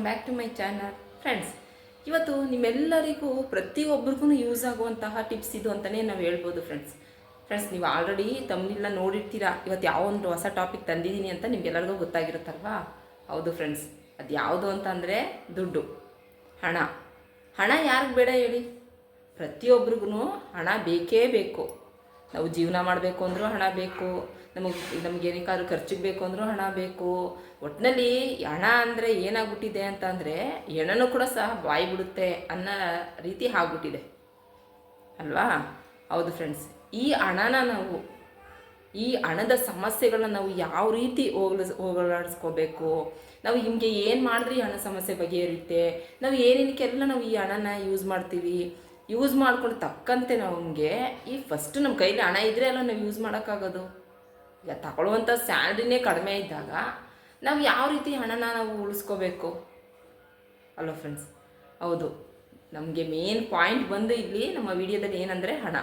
Welcome back to my channel friends ಇವತ್ತು ನಿಮ್ಮೆಲ್ಲರಿಗೂ ಪ್ರತಿಯೊಬ್ಬರಿಗೂ ಯೂಸ್ ಆಗುವಂತಹ ಟಿಪ್ಸ್ ಇದು ಅಂತಲೇ ನಾವು ಹೇಳ್ಬೋದು ಫ್ರೆಂಡ್ಸ್ ಫ್ರೆಂಡ್ಸ್ ನೀವು ಆಲ್ರೆಡಿ ತಮ್ಮನ್ನೆಲ್ಲ ನೋಡಿರ್ತೀರ? ಇವತ್ತು ಯಾವ ಒಂದು ಹೊಸ ಟಾಪಿಕ್ ತಂದಿದ್ದೀನಿ ಅಂತ ನಿಮ್ಗೆಲ್ಲರಿಗೂ ಗೊತ್ತಾಗಿರುತ್ತಲ್ವಾ? ಹೌದು ಫ್ರೆಂಡ್ಸ್ ಅದು ಯಾವುದು ಅಂತ ಅಂದರೆ ದುಡ್ಡು. ಹಣ. ಹಣ ಯಾರಿಗೆ ಬೇಡ ಹೇಳಿ? ಪ್ರತಿಯೊಬ್ರಿಗೂ ಹಣ ಬೇಕೇ ಬೇಕು. ನಾವು ಜೀವನ ಮಾಡಬೇಕು ಅಂದರೂ ಹಣ ಬೇಕು. ನಮಗೆ, ನಮ್ಗೆ ಏನಕ್ಕಾದ್ರೂ ಖರ್ಚಿಗೆ ಬೇಕು ಅಂದರೂ ಹಣ ಬೇಕು. ಒಟ್ಟಿನಲ್ಲಿ ಹಣ ಅಂದರೆ ಏನಾಗ್ಬಿಟ್ಟಿದೆ ಅಂತ ಅಂದರೆ ಹೆಣನೂ ಕೂಡ ಸಹ ಬಾಯಿ ಬಿಡುತ್ತೆ ಅನ್ನೋ ರೀತಿ ಆಗ್ಬಿಟ್ಟಿದೆ. ಅಲ್ವಾ? ಹೌದು ಫ್ರೆಂಡ್ಸ್ ಈ ಹಣನ ನಾವು, ಈ ಹಣದ ಸಮಸ್ಯೆಗಳನ್ನ ನಾವು ಯಾವ ರೀತಿ ಹೋಗ್ಲ, ಹೋಗಲಾಡಿಸ್ಕೋಬೇಕು? ನಾವು ಹಿಂಗೆ ಏನು ಮಾಡಿದ್ರೆ ಈ ಹಣ ಸಮಸ್ಯೆ ಬಗೆಹರಿಯುತ್ತೆ? ನಾವು ಏನೇನಕ್ಕೆಲ್ಲ ನಾವು ಈ ಹಣನ ಯೂಸ್ ಮಾಡ್ತೀವಿ? ಯೂಸ್ ಮಾಡ್ಕೊಂಡು ತಕ್ಕಂತೆ ನಮಗೆ ಈ ಫಸ್ಟ್ ನಮ್ಮ ಕೈಲಿ ಹಣ ಇದ್ದರೆ ಅಲ್ಲ ನಾವು ಯೂಸ್ ಮಾಡೋಕ್ಕಾಗೋದು? ತಗೊಳ್ಳುವಂಥ ಸ್ಯಾಲ್ರಿನೇ ಕಡಿಮೆ ಇದ್ದಾಗ ನಾವು ಯಾವ ರೀತಿ ಹಣನ ನಾವು ಉಳಿಸ್ಕೋಬೇಕು? ಅಲೋ ಫ್ರೆಂಡ್ಸ್ ಹೌದು. ನಮಗೆ ಮೇನ್ ಪಾಯಿಂಟ್ ಬಂದು ಇಲ್ಲಿ ನಮ್ಮ ವಿಡಿಯೋದಲ್ಲಿ ಏನಂದರೆ ಹಣ.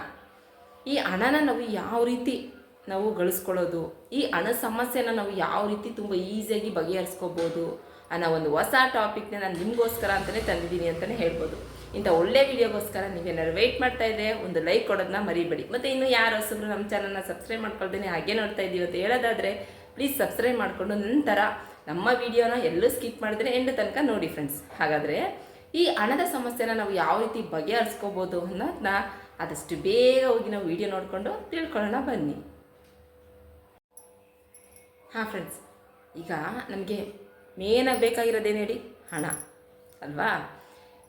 ಈ ಹಣನ ನಾವು ಯಾವ ರೀತಿ ನಾವು ಗಳಿಸ್ಕೊಳ್ಳೋದು? ಈ ಹಣ ಸಮಸ್ಯೆನ ನಾವು ಯಾವ ರೀತಿ ತುಂಬ ಈಸಿಯಾಗಿ ಬಗೆಹರಿಸ್ಕೋಬೋದು? ಅನ್ನೋ ಒಂದು ಹೊಸ ಟಾಪಿಕ್ನ ನಾನು ನಿಮಗೋಸ್ಕರ ಅಂತಲೇ ತಂದಿದ್ದೀನಿ ಅಂತಲೇ ಹೇಳ್ಬೋದು. ಇಂಥ ಒಳ್ಳೆ ವಿಡಿಯೋಗೋಸ್ಕರ ನೀವೇನಾದ್ರು ವೆಯ್ಟ್ ಮಾಡ್ತಾ ಇದೆ ಒಂದು ಲೈಕ್ ಕೊಡೋದನ್ನ ಮರಿಬೇಡಿ. ಮತ್ತು ಇನ್ನು ಯಾರು ಹೊಸಬ್ರು ನಮ್ಮ ಚಾನಲ್ನ ಸಬ್ಸ್ಕ್ರೈಬ್ ಮಾಡ್ಕೊಳ್ದೇನೆ ಹಾಗೆ ನೋಡ್ತಾ ಇದ್ದೀವಿ ಅಂತ ಹೇಳೋದಾದರೆ ಪ್ಲೀಸ್ ಸಬ್ಸ್ಕ್ರೈಬ್ ಮಾಡಿಕೊಂಡು ನಂತರ ನಮ್ಮ ವಿಡಿಯೋನ ಎಲ್ಲೂ ಸ್ಕಿಪ್ ಮಾಡಿದ್ರೆ ಎಂಡ್ ತನಕ ನೋಡಿ ಫ್ರೆಂಡ್ಸ್ ಹಾಗಾದರೆ ಈ ಹಣದ ಸಮಸ್ಯೆನ ನಾವು ಯಾವ ರೀತಿ ಬಗೆಹರಿಸ್ಕೋಬೋದು ಅನ್ನೋದನ್ನ ಆದಷ್ಟು ಬೇಗ ಹೋಗಿ ನಾವು ವಿಡಿಯೋ ನೋಡಿಕೊಂಡು ತಿಳ್ಕೊಳ್ಳೋಣ ಬನ್ನಿ. ಹಾಂ ಫ್ರೆಂಡ್ಸ್ ಈಗ ನಮಗೆ ಮೇನಾಗಿ ಬೇಕಾಗಿರೋದೇನು ಹೇಳಿ? ಹಣ, ಅಲ್ವಾ?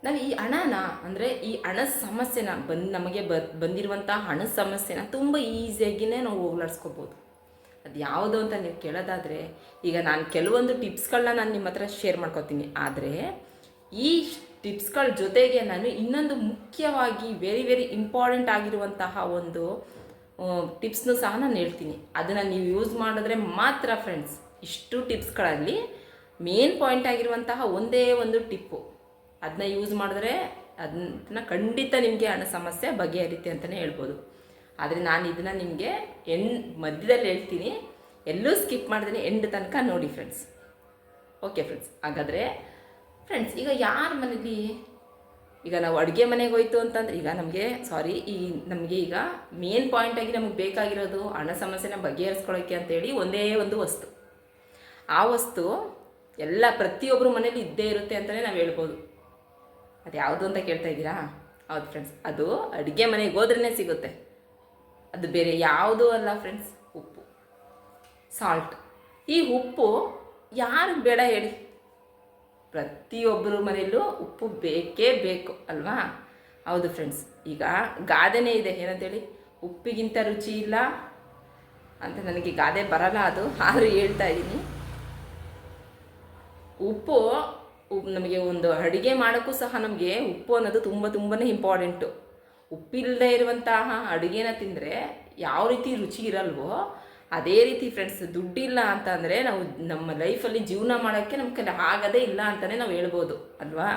ನಾವು ಈ ಹಣನ, ಅಂದರೆ ಈ ಹಣದ ಸಮಸ್ಯೆನ ಬಂದು, ನಮಗೆ ಬ ಬಂದಿರುವಂಥ ಹಣದ ಸಮಸ್ಯೆನ ತುಂಬ ಈಸಿಯಾಗಿಯೇ ನಾವು ಹೋಗ್ಲಾಡ್ಸ್ಕೋಬೋದು. ಅದು ಯಾವುದು ಅಂತ ನೀವು ಕೇಳೋದಾದರೆ, ಈಗ ನಾನು ಕೆಲವೊಂದು ಟಿಪ್ಸ್ಗಳನ್ನ ನಾನು ನಿಮ್ಮ ಹತ್ರ ಶೇರ್ ಮಾಡ್ಕೋತೀನಿ. ಆದರೆ, ಈ ಟಿಪ್ಸ್ಗಳ ಜೊತೆಗೆ ನಾನು ಇನ್ನೊಂದು ಮುಖ್ಯವಾಗಿ ವೆರಿ ವೆರಿ ಇಂಪಾರ್ಟೆಂಟ್ ಆಗಿರುವಂತಹ ಒಂದು ಟಿಪ್ಸ್ನು ಸಹ ನಾನು ಹೇಳ್ತೀನಿ. ಅದನ್ನು ನೀವು ಯೂಸ್ ಮಾಡಿದ್ರೆ ಮಾತ್ರ ಫ್ರೆಂಡ್ಸ್ ಇಷ್ಟು ಟಿಪ್ಸ್ಗಳಲ್ಲಿ ಮೇನ್ ಪಾಯಿಂಟ್ ಆಗಿರುವಂತಹ ಒಂದೇ ಒಂದು ಟಿಪ್ಪು. ಅದನ್ನ ಯೂಸ್ ಮಾಡಿದ್ರೆ ಅದನ್ನ ಖಂಡಿತ ನಿಮಗೆ ಹಣ ಸಮಸ್ಯೆ ಬಗೆಹರಿತೆ ಅಂತಲೇ ಹೇಳ್ಬೋದು. ಆದರೆ ನಾನು ಇದನ್ನು ನಿಮಗೆ ಎಂಡ್ ಮಧ್ಯದಲ್ಲಿ ಹೇಳ್ತೀನಿ, ಎಲ್ಲೂ ಸ್ಕಿಪ್ ಮಾಡಿದ್ರೆ ಎಂಡ್ ತನಕ ನೋಡಿ ಫ್ರೆಂಡ್ಸ್ ಓಕೆ ಫ್ರೆಂಡ್ಸ್ ಹಾಗಾದರೆ ಫ್ರೆಂಡ್ಸ್ ಈಗ ಯಾರ ಮನೇಲಿ? ಈಗ ನಾವು ಅಡುಗೆ ಮನೆಗೆ ಹೋಯ್ತು ಅಂತಂದ್ರೆ, ಈಗ ನಮಗೆ ಸಾರಿ ಈ ನಮಗೆ ಈಗ ಮೇನ್ ಪಾಯಿಂಟಾಗಿ ನಮಗೆ ಬೇಕಾಗಿರೋದು ಹಣ ಸಮಸ್ಯೆನ ಬಗೆಹರಿಸ್ಕೊಳ್ಳೋಕ್ಕೆ ಅಂತೇಳಿ ಒಂದೇ ಒಂದು ವಸ್ತು. ಆ ವಸ್ತು ಎಲ್ಲ ಪ್ರತಿಯೊಬ್ಬರು ಮನೇಲಿ ಇದ್ದೇ ಇರುತ್ತೆ ಅಂತಲೇ ನಾವು ಹೇಳ್ಬೋದು. ಅದು ಯಾವುದು ಅಂತ ಕೇಳ್ತಾ ಇದ್ದೀರಾ? ಹೌದು ಫ್ರೆಂಡ್ಸ್ ಅದು ಅಡುಗೆ ಮನೆಗೆ ಹೋದ್ರೇ ಸಿಗುತ್ತೆ. ಅದು ಬೇರೆ ಯಾವುದೂ ಅಲ್ಲ ಫ್ರೆಂಡ್ಸ್ ಉಪ್ಪು. ಸಾಲ್ಟ್ ಈ ಉಪ್ಪು ಯಾರಿಗೆ ಬೇಡ ಹೇಳಿ. ಪ್ರತಿಯೊಬ್ಬರ ಮನೆಯಲ್ಲೂ ಉಪ್ಪು ಬೇಕೇ ಬೇಕು, ಅಲ್ವಾ? ಹೌದು ಫ್ರೆಂಡ್ಸ್ ಈಗ ಗಾದೆನೇ ಇದೆ, ಏನಂತೇಳಿ? ಉಪ್ಪಿಗಿಂತ ರುಚಿ ಇಲ್ಲ ಅಂತ ನನಗೆ ಗಾದೆ ಬರಲ್ಲ ಅದು, ಆದರೂ ಹೇಳ್ತಾ ಇದ್ದೀನಿ. ಉಪ್ಪು ಉಪ್- ನಮಗೆ ಒಂದು ಅಡುಗೆ ಮಾಡೋಕ್ಕೂ ಸಹ ನಮಗೆ ಉಪ್ಪು ಅನ್ನೋದು ತುಂಬ ತುಂಬಾ ಇಂಪಾರ್ಟೆಂಟು ಉಪ್ಪಿಲ್ಲದೆ ಇರುವಂತಹ ಅಡುಗೆನ ತಿಂದರೆ ಯಾವ ರೀತಿ ರುಚಿ ಇರಲ್ವೋ ಅದೇ ರೀತಿ ಫ್ರೆಂಡ್ಸ್ ದುಡ್ಡಿಲ್ಲ ಅಂತ ಅಂದರೆ ನಾವು ನಮ್ಮ ಲೈಫಲ್ಲಿ ಜೀವನ ಮಾಡೋಕ್ಕೆ ನಮ್ಮ ಕೈಲಿ ಆಗದೇ ಇಲ್ಲ ಅಂತಲೇ ನಾವು ಹೇಳ್ಬೋದು, ಅಲ್ವಾ?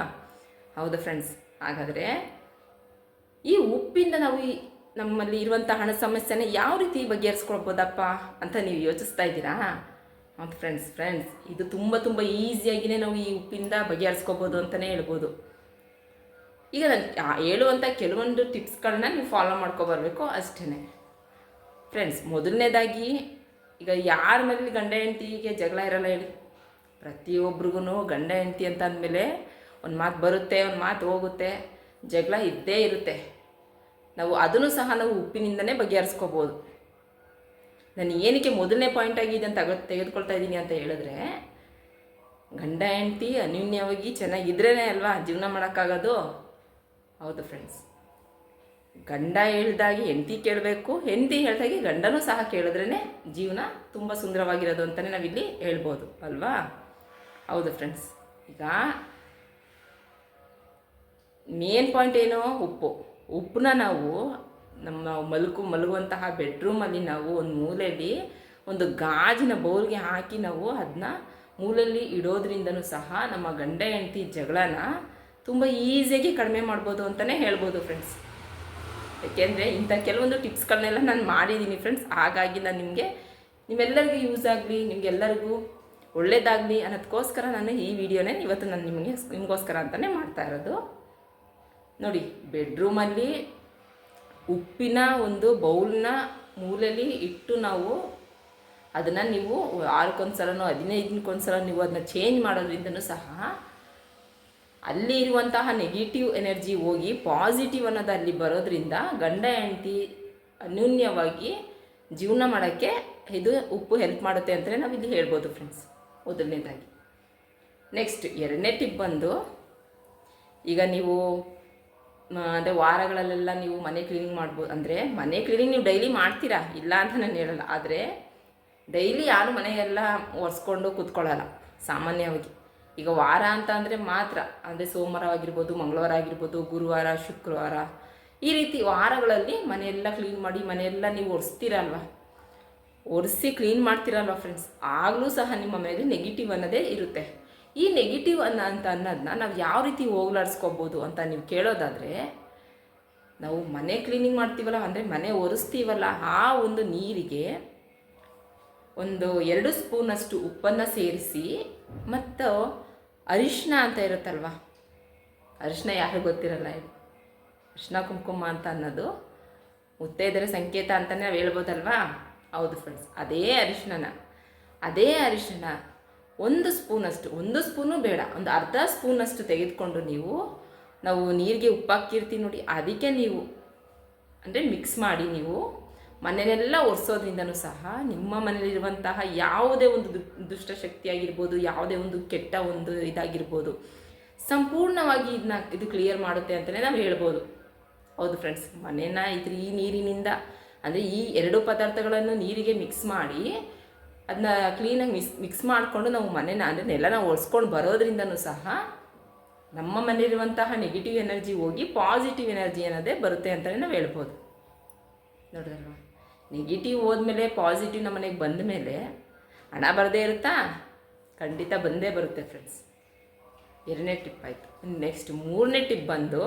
ಹೌದಾ ಫ್ರೆಂಡ್ಸ್ ಹಾಗಾದರೆ ಈ ಉಪ್ಪಿಂದ ನಾವು ಈ ನಮ್ಮಲ್ಲಿ ಇರುವಂಥ ಹಣ ಸಮಸ್ಯೆನ ಯಾವ ರೀತಿ ಬಗೆಹರಿಸ್ಕೊಳ್ಬೋದಪ್ಪ ಅಂತ ನೀವು ಯೋಚಿಸ್ತಾ ಇದ್ದೀರಾ? ಹೌದು ಫ್ರೆಂಡ್ಸ್ ಫ್ರೆಂಡ್ಸ್ ಇದು ತುಂಬ ತುಂಬ ಈಸಿಯಾಗಿಯೇ ನಾವು ಈ ಉಪ್ಪಿಂದ ಬಗೆಹರಿಸ್ಕೋಬೋದು ಅಂತಲೇ ಹೇಳ್ಬೋದು. ಈಗ ನಾನು ಹೇಳುವಂಥ ಕೆಲವೊಂದು ಟಿಪ್ಸ್ಗಳನ್ನ ನೀವು ಫಾಲೋ ಮಾಡ್ಕೊಬರ್ಬೇಕು ಅಷ್ಟೇ ಫ್ರೆಂಡ್ಸ್ ಮೊದಲನೇದಾಗಿ ಈಗ ಯಾರ ಮನೇಲಿ ಗಂಡ ಹೆಂಡತಿಗೆ ಜಗಳ ಇರಲ್ಲ ಹೇಳಿ. ಪ್ರತಿಯೊಬ್ರಿಗೂ ಗಂಡ ಹೆಂಡತಿ ಅಂತ ಅಂದಮೇಲೆ ಒಂದು ಮಾತು ಬರುತ್ತೆ, ಒಂದು ಮಾತು ಹೋಗುತ್ತೆ, ಜಗಳ ಇದ್ದೇ ಇರುತ್ತೆ. ನಾವು ಅದನ್ನು ಸಹ ನಾವು ಉಪ್ಪಿನಿಂದನೇ ಬಗೆಹರಿಸ್ಕೋಬೋದು. ನಾನು ಏನಕ್ಕೆ ಮೊದಲನೇ ಪಾಯಿಂಟ್ ಆಗಿ ಅಂತ ತಗೊ ತೆಗೆದುಕೊಳ್ತಾ ಇದ್ದೀನಿ ಅಂತ ಹೇಳಿದ್ರೆ, ಗಂಡ, ಹೆಂಡತಿ ಅನ್ಯೂನ್ಯವಾಗಿ ಚೆನ್ನಾಗಿದ್ರೇ ಅಲ್ವಾ? ಜೀವನ ಮಾಡೋಕ್ಕಾಗೋದು? ಹೌದು ಫ್ರೆಂಡ್ಸ್ ಗಂಡ ಹೇಳ್ದಾಗಿ ಹೆಂಡತಿ ಕೇಳಬೇಕು, ಹೆಂಡತಿ ಹೇಳ್ದಾಗಿ ಗಂಡನೂ ಸಹ ಕೇಳಿದ್ರೇ ಜೀವನ ತುಂಬ ಸುಂದರವಾಗಿರೋದು ಅಂತಲೇ ನಾವಿಲ್ಲಿ ಹೇಳ್ಬೋದು, ಅಲ್ವಾ? ಹೌದು ಫ್ರೆಂಡ್ಸ್ ಈಗ ಮೇನ್ ಪಾಯಿಂಟ್ ಏನು? ಉಪ್ಪು. ಉಪ್ಪನ್ನ ನಾವು ನಮ್ಮ ಮಲ್ಕು ಮಲಗುವಂತಹ ಬೆಡ್ರೂಮಲ್ಲಿ ನಾವು ಒಂದು ಮೂಲೆಯಲ್ಲಿ ಒಂದು ಗಾಜಿನ ಬೌಲ್ಗೆ ಹಾಕಿ ನಾವು ಅದನ್ನ ಮೂಲಲ್ಲಿ ಇಡೋದ್ರಿಂದನೂ ಸಹ ನಮ್ಮ ಗಂಡ ಹೆಂಡತಿ ಜಗಳನ ತುಂಬ ಈಸಿಯಾಗಿ ಕಡಿಮೆ ಮಾಡ್ಬೋದು ಅಂತಲೇ ಹೇಳ್ಬೋದು ಫ್ರೆಂಡ್ಸ್ ಯಾಕೆಂದರೆ ಇಂಥ ಕೆಲವೊಂದು ಟಿಪ್ಸ್ಗಳನ್ನೆಲ್ಲ ನಾನು ಮಾಡಿದ್ದೀನಿ ಫ್ರೆಂಡ್ಸ್ ಹಾಗಾಗಿ ನಾನು ನಿಮಗೆ, ನಿಮ್ಮೆಲ್ಲರಿಗೂ ಯೂಸ್ ಆಗಲಿ, ನಿಮಗೆಲ್ಲರಿಗೂ ಒಳ್ಳೇದಾಗಲಿ ಅನ್ನೋದಕ್ಕೋಸ್ಕರ ನಾನು ಈ ವಿಡಿಯೋನೇ ಇವತ್ತು ನಾನು ನಿಮಗೆ, ನಿಮಗೋಸ್ಕರ ಅಂತಲೇ ಮಾಡ್ತಾ ಇರೋದು. ನೋಡಿ ಬೆಡ್ರೂಮಲ್ಲಿ ಉಪ್ಪಿನ ಒಂದು ಬೌಲ್ನ ಮೂಲೆಯಲ್ಲಿ ಇಟ್ಟು ನಾವು ಅದನ್ನು ನೀವು ವಾರಕ್ಕೊಂದ್ಸಲನೋ ಹದಿನೈದಕ್ಕೊಂದ್ಸಲ ನೀವು ಅದನ್ನ ಚೇಂಜ್ ಮಾಡೋದ್ರಿಂದನೂ ಸಹ ಅಲ್ಲಿ ಇರುವಂತಹ ನೆಗೆಟಿವ್ ಎನರ್ಜಿ ಹೋಗಿ ಪಾಸಿಟಿವ್ ಅನ್ನೋದು ಅಲ್ಲಿ ಬರೋದ್ರಿಂದ ಗಂಡ, ಹೆಂಡತಿ ಅನ್ಯೂನ್ಯವಾಗಿ ಜೀವನ ಮಾಡೋಕ್ಕೆ ಇದು ಉಪ್ಪು ಹೆಲ್ಪ್ ಮಾಡುತ್ತೆ ಅಂತಲೇ ನಾವು ಇಲ್ಲಿ ಹೇಳ್ಬೋದು ಫ್ರೆಂಡ್ಸ್ ಮೊದಲನೇದಾಗಿ. ನೆಕ್ಸ್ಟ್ ಎರಡನೇ ಟಿಪ್ ಬಂದು ಈಗ ನೀವು ಅಂದರೆ ವಾರಗಳಲ್ಲೆಲ್ಲ ನೀವು ಮನೆ ಕ್ಲೀನಿಂಗ್ ಮಾಡ್ಬೋದು ಅಂದರೆ ಮನೆ ಕ್ಲೀನಿಂಗ್ ನೀವು ಡೈಲಿ ಮಾಡ್ತೀರಾ? ಇಲ್ಲ ಅಂತ ನಾನು ಹೇಳಲ್ಲ. ಆದರೆ ಡೈಲಿ ಯಾರು ಮನೆಯೆಲ್ಲ ಒರೆಸ್ಕೊಂಡು ಕೂತ್ಕೊಳ್ಳಲ್ಲ, ಸಾಮಾನ್ಯವಾಗಿ. ಈಗ ವಾರ ಅಂತ ಅಂದರೆ ಮಾತ್ರ, ಅಂದರೆ ಸೋಮವಾರ ಆಗಿರ್ಬೋದು, ಮಂಗಳವಾರ ಆಗಿರ್ಬೋದು, ಗುರುವಾರ, ಶುಕ್ರವಾರ, ಈ ರೀತಿ ವಾರಗಳಲ್ಲಿ ಮನೆಯೆಲ್ಲ ಕ್ಲೀನ್ ಮಾಡಿ ಮನೆಯೆಲ್ಲ ನೀವು ಒರೆಸ್ತೀರಲ್ವ? ಒರೆಸಿ ಕ್ಲೀನ್ ಮಾಡ್ತೀರಲ್ವ ಫ್ರೆಂಡ್ಸ್ ಆಗಲೂ ಸಹ ನಿಮ್ಮ ಮನೆಯಲ್ಲಿ ನೆಗೆಟಿವ್ ಅನ್ನೋದೇ ಇರುತ್ತೆ. ಈ ನೆಗೆಟಿವ್ ಅನ್ನ ಅಂತ ಅನ್ನೋದನ್ನ ನಾವು ಯಾವ ರೀತಿ ಹೋಗ್ಲಾಡ್ಸ್ಕೊಬೋದು ಅಂತ ನೀವು ಕೇಳೋದಾದರೆ, ನಾವು ಮನೆ ಕ್ಲೀನಿಂಗ್ ಮಾಡ್ತೀವಲ್ಲ, ಅಂದರೆ ಮನೆ ಒರೆಸ್ತೀವಲ್ಲ, ಆ ಒಂದು ನೀರಿಗೆ ಒಂದು ಎರಡು ಸ್ಪೂನಷ್ಟು ಉಪ್ಪನ್ನು ಸೇರಿಸಿ, ಮತ್ತು ಅರಿಶಿನ ಅಂತ ಇರುತ್ತಲ್ವ? ಅರಿಶಿನ ಯಾರಿಗೂ ಗೊತ್ತಿರಲ್ಲ ಇದು? ಅರಿಶಿನ ಕುಂಕುಮ ಅಂತ ಅನ್ನೋದು. ಮುತ್ತೈದರ ಸಂಕೇತ ಅಂತಲೇ ನಾವು ಹೇಳ್ಬೋದಲ್ವಾ? ಹೌದು ಫ್ರೆಂಡ್ಸ್ ಅದೇ ಅರಿಶಿನ ಅದೇ ಅರಿಶಿನ ಒಂದು ಸ್ಪೂನಷ್ಟು, ಒಂದು ಸ್ಪೂನು ಬೇಡ, ಒಂದು ಅರ್ಧ ಸ್ಪೂನಷ್ಟು ತೆಗೆದುಕೊಂಡು ನೀವು, ನಾವು ನೀರಿಗೆ ಉಪ್ಪಾಕಿರ್ತೀವಿ ನೋಡಿ, ಅದಕ್ಕೆ ನೀವು, ಅಂದರೆ ಮಿಕ್ಸ್ ಮಾಡಿ ನೀವು ಮನೆಯೆಲ್ಲ ಒರೆಸೋದ್ರಿಂದನೂ ಸಹ ನಿಮ್ಮ ಮನೆಯಲ್ಲಿರುವಂತಹ ಯಾವುದೇ ಒಂದು ದುಷ್ಟಶಕ್ತಿ ಆಗಿರ್ಬೋದು ಯಾವುದೇ ಒಂದು ಕೆಟ್ಟ ಒಂದು ಇದಾಗಿರ್ಬೋದು, ಸಂಪೂರ್ಣವಾಗಿ ಇದನ್ನ ಇದು ಕ್ಲಿಯರ್ ಮಾಡುತ್ತೆ ಅಂತಲೇ ನಾವು ಹೇಳ್ಬೋದು. ಹೌದು ಫ್ರೆಂಡ್ಸ್ ಮನೇನ ಇದ್ರ ಈ ನೀರಿನಿಂದ, ಅಂದರೆ ಈ ಎರಡು ಪದಾರ್ಥಗಳನ್ನು ನೀರಿಗೆ ಮಿಕ್ಸ್ ಮಾಡಿ ಅದನ್ನ ಕ್ಲೀನಾಗಿ ಮಿಕ್ಸ್ ಮಿಕ್ಸ್ ಮಾಡಿಕೊಂಡು ನಾವು ಮನೇನ, ಅಂದರೆ ನಾವು ಒರೆಸ್ಕೊಂಡು ಬರೋದ್ರಿಂದನೂ ಸಹ ನಮ್ಮ ಮನೆಯಲ್ಲಿರುವಂತಹ ನೆಗೆಟಿವ್ ಎನರ್ಜಿ ಹೋಗಿ ಪಾಸಿಟಿವ್ ಎನರ್ಜಿ ಅನ್ನೋದೇ ಬರುತ್ತೆ ಅಂತಲೇ ನಾವು ಹೇಳ್ಬೋದು. ನೋಡಿದ್ರಲ್ವ? ನೆಗೆಟಿವ್ ಹೋದ್ಮೇಲೆ ಪಾಸಿಟಿವ್ ನಮ್ಮ ಮನೆಗೆ ಬಂದ ಮೇಲೆ ಹಣ ಬರದೇ ಇರುತ್ತಾ? ಖಂಡಿತ ಬಂದೇ ಬರುತ್ತೆ ಫ್ರೆಂಡ್ಸ್ ಎರಡನೇ ಟಿಪ್ ಆಯಿತು. ನೆಕ್ಸ್ಟ್ ಮೂರನೇ ಟಿಪ್ ಬಂದು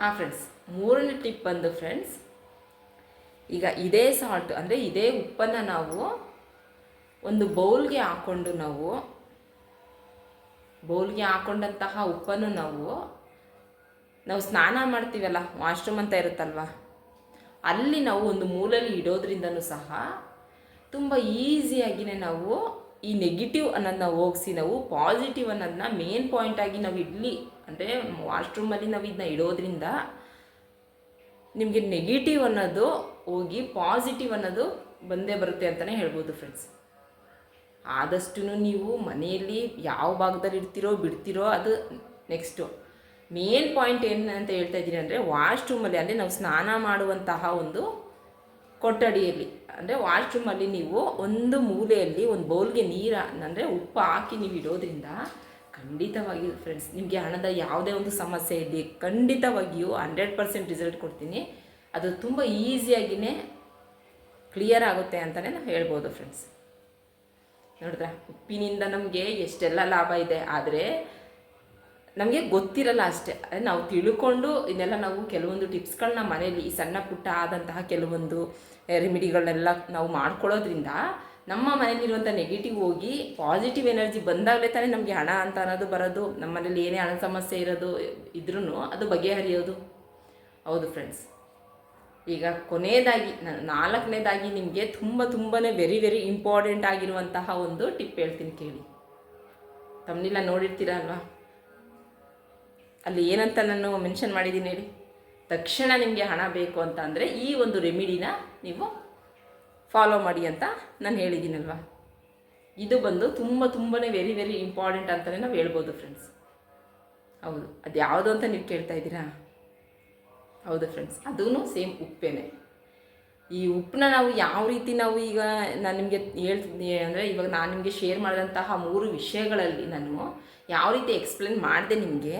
ಹಾಂ ಫ್ರೆಂಡ್ಸ್ ಮೂರನೇ ಟಿಪ್ ಬಂದು ಫ್ರೆಂಡ್ಸ್ ಈಗ ಇದೇ ಸಾಲ್ಟ್ ಅಂದರೆ ಇದೇ ಉಪ್ಪನ್ನು ನಾವು ಒಂದು ಬೌಲ್ಗೆ ಹಾಕ್ಕೊಂಡು ನಾವು, ಬೌಲ್ಗೆ ಹಾಕೊಂಡಂತಹ ಉಪ್ಪನ್ನು ನಾವು ನಾವು ಸ್ನಾನ ಮಾಡ್ತೀವಲ್ಲ ವಾಶ್ರೂಮ್ ಅಂತ ಇರುತ್ತಲ್ವ, ಅಲ್ಲಿ ನಾವು ಒಂದು ಮೂಲಲ್ಲಿ ಇಡೋದ್ರಿಂದನೂ ಸಹ ತುಂಬ ಈಸಿಯಾಗಿಯೇ ನಾವು ಈ ನೆಗೆಟಿವ್ ಅನ್ನೋದನ್ನ ಹೋಗಿಸಿ ನಾವು ಪಾಸಿಟಿವ್ ಅನ್ನೋದನ್ನ ಮೇನ್ ಪಾಯಿಂಟಾಗಿ ನಾವು ಇಡಲಿ, ಅಂದರೆ ವಾಶ್ರೂಮಲ್ಲಿ ನಾವು ಇದನ್ನ ಇಡೋದ್ರಿಂದ ನಿಮಗೆ ನೆಗೆಟಿವ್ ಅನ್ನೋದು ಹೋಗಿ ಪಾಸಿಟಿವ್ ಅನ್ನೋದು ಬಂದೇ ಬರುತ್ತೆ ಅಂತಲೇ ಹೇಳ್ಬೋದು ಫ್ರೆಂಡ್ಸ್ ಆದಷ್ಟು ನೀವು ಮನೆಯಲ್ಲಿ ಯಾವ ಭಾಗದಲ್ಲಿ ಇಡ್ತೀರೋ ಬಿಡ್ತೀರೋ ಅದು ನೆಕ್ಸ್ಟು ಮೇನ್ ಪಾಯಿಂಟ್ ಏನು ಅಂತ ಹೇಳ್ತಾ ಇದ್ದೀನಿ ಅಂದರೆ ವಾಶ್ರೂಮಲ್ಲಿ ಅಂದರೆ ನಾವು ಸ್ನಾನ ಮಾಡುವಂತಹ ಒಂದು ಕೊಠಡಿಯಲ್ಲಿ, ಅಂದರೆ ವಾಶ್ರೂಮಲ್ಲಿ ನೀವು ಒಂದು ಮೂಲೆಯಲ್ಲಿ ಒಂದು ಬೌಲ್ಗೆ ನೀರು, ಅಂದರೆ ಉಪ್ಪು ಹಾಕಿ ನೀವು ಇಡೋದ್ರಿಂದ ಖಂಡಿತವಾಗಿ ಫ್ರೆಂಡ್ಸ್ ನಿಮಗೆ ಹಣದ ಯಾವುದೇ ಒಂದು ಸಮಸ್ಯೆ ಇರಲಿ ಖಂಡಿತವಾಗಿಯೂ ಹಂಡ್ರೆಡ್ ಪರ್ಸೆಂಟ್ ರಿಸಲ್ಟ್ ಕೊಡ್ತೀನಿ. ಅದು ತುಂಬ ಈಸಿಯಾಗಿಯೇ ಕ್ಲಿಯರ್ ಆಗುತ್ತೆ ಅಂತಲೇ ನಾವು ಹೇಳ್ಬೋದು ಫ್ರೆಂಡ್ಸ್ ನೋಡಿದ್ರೆ? ಉಪ್ಪಿನಿಂದ ನಮಗೆ ಎಷ್ಟೆಲ್ಲ ಲಾಭ ಇದೆ, ಆದರೆ ನಮಗೆ ಗೊತ್ತಿರಲ್ಲ ಅಷ್ಟೇ. ನಾವು ತಿಳ್ಕೊಂಡು ಇದೆಲ್ಲ ನಾವು ಕೆಲವೊಂದು ಟಿಪ್ಸ್ಗಳನ್ನ ಮನೇಲಿ ಈ ಸಣ್ಣ ಪುಟ್ಟ ಆದಂತಹ ಕೆಲವೊಂದು ರೆಮಿಡಿಗಳನ್ನೆಲ್ಲ ನಾವು ಮಾಡ್ಕೊಳ್ಳೋದ್ರಿಂದ ನಮ್ಮ ಮನೇಲಿರುವಂಥ ನೆಗೆಟಿವ್ ಹೋಗಿ ಪಾಸಿಟಿವ್ ಎನರ್ಜಿ ಬಂದಾಗಲೇ ತಾನೇ ನಮಗೆ ಹಣ ಅಂತ ಅನ್ನೋದು ಬರೋದು, ನಮ್ಮನೇಲಿ ಏನೇ ಹಣ ಸಮಸ್ಯೆ ಇರೋದು ಇದ್ರೂ ಅದು ಬಗೆಹರಿಯೋದು. ಹೌದು ಫ್ರೆಂಡ್ಸ್ ಈಗ ಕೊನೆಯದಾಗಿ ನಾಲ್ಕನೇದಾಗಿ ನಿಮಗೆ ತುಂಬ ತುಂಬಾ ವೆರಿ ವೆರಿ ಇಂಪಾರ್ಟೆಂಟ್ ಆಗಿರುವಂತಹ ಒಂದು ಟಿಪ್ ಹೇಳ್ತೀನಿ ಕೇಳಿ. ತಮ್ಮನಿಲ್ಲ ನೋಡಿರ್ತೀರ ಅಲ್ವಾ? ಅಲ್ಲಿ ಏನಂತ ನಾನು ಮೆನ್ಷನ್ ಮಾಡಿದ್ದೀನಿ ಹೇಳಿ. ತಕ್ಷಣ ನಿಮಗೆ ಹಣ ಬೇಕು ಅಂತ ಅಂದರೆ ಈ ಒಂದು ರೆಮಿಡಿನ ನೀವು ಫಾಲೋ ಮಾಡಿ ಅಂತ ನಾನು ಹೇಳಿದ್ದೀನಲ್ವ? ಇದು ಬಂದು ತುಂಬ ತುಂಬಾ ವೆರಿ ವೆರಿ ಇಂಪಾರ್ಟೆಂಟ್ ಅಂತಲೇ ನಾವು ಹೇಳ್ಬೋದು ಫ್ರೆಂಡ್ಸ್ ಹೌದು. ಅದು ಯಾವುದು ಅಂತ ನೀವು ಕೇಳ್ತಾ ಇದ್ದೀರಾ? ಹೌದು ಫ್ರೆಂಡ್ಸ್ ಅದೂ ಸೇಮ್ ಉಪ್ಪೇನೆ. ಈ ಉಪ್ಪನ್ನ ನಾವು ಯಾವ ರೀತಿ ನಾವು ಈಗ ನಾನು ನಿಮಗೆ ಹೇಳ್ತೀನಿ ಅಂದರೆ ಇವಾಗ ನಾನು ನಿಮಗೆ ಶೇರ್ ಮಾಡಿದಂತಹ ಮೂರು ವಿಷಯಗಳಲ್ಲಿ ನಾನು ಯಾವ ರೀತಿ ಎಕ್ಸ್ಪ್ಲೇನ್ ಮಾಡಿದೆ ನಿಮಗೆ,